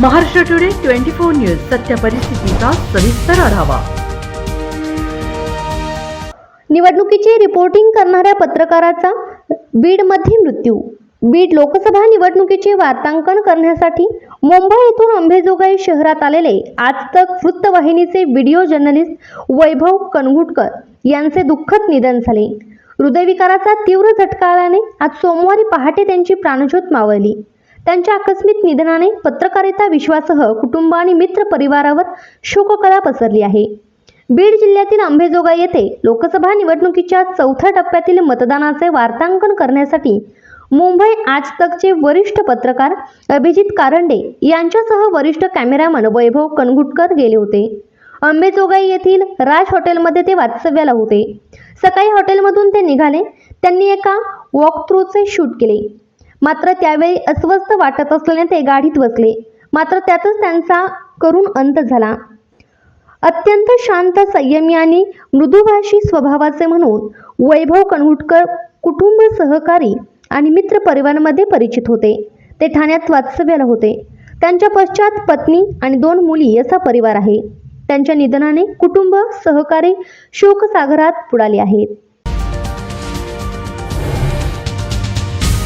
Maharashtra today twenty four news सत्य परिस्थितीचा सविस्तर आढावा. निवडणुकीची रिपोर्टिंग करणाऱ्या पत्रकाराचा बीडमध्ये मृत्यू. बीड लोकसभा निवडणुकीचे वार्तांकन करण्यासाठी मुंबई येथून अंबेजोगाई शहरात आलेले आज तक वृत्तवाहिनीचे व्हिडिओ जर्नलिस्ट वैभव कनगुटकर यांचे दुःखद निधन झाले. हृदयविकाराचा तीव्र झटका आल्याने आज सोमवारी पहाटे त्यांची प्राणज्योत मावळली. त्यांच्या आकस्मिक निधनाने पत्रकारिता विश्वासह कुटुंब आणि मित्र परिवारावर शोककळा पसरली आहे. बीड जिल्ह्यातील अंबेजोगाई येथे लोकसभा निवडणुकीच्या चौथ्या टप्प्यातील मतदानाचे वार्तांकन करण्यासाठी मुंबई आज तकचे वरिष्ठ पत्रकार अभिजित कारंडे यांच्यासह वरिष्ठ कॅमेरामन वैभव कनगुटकर गेले होते. अंबेजोगाई येथील राज हॉटेलमध्ये ते वास्तव्याला होते. सकाळी हॉटेलमधून ते निघाले. त्यांनी एका वॉक थ्रूचे शूट केले. मात्र त्यावेळी अस्वस्थ वाटत असल्याने ते गाडीत बसले. मात्र त्यातच त्यांचा करून अंत झाला. अत्यंत शांत संयमी आणि मृदुभाषी स्वभावाचे म्हणून वैभव कणहुटकर कुटुंब सहकारी आणि मित्र परिवारामध्ये परिचित होते. ते ठाण्यात वास्तव्याला होते. त्यांच्या पश्चात पत्नी आणि दोन मुली असा परिवार आहे. त्यांच्या निधनाने कुटुंब सहकारी शोकसागरात बुडाले आहेत.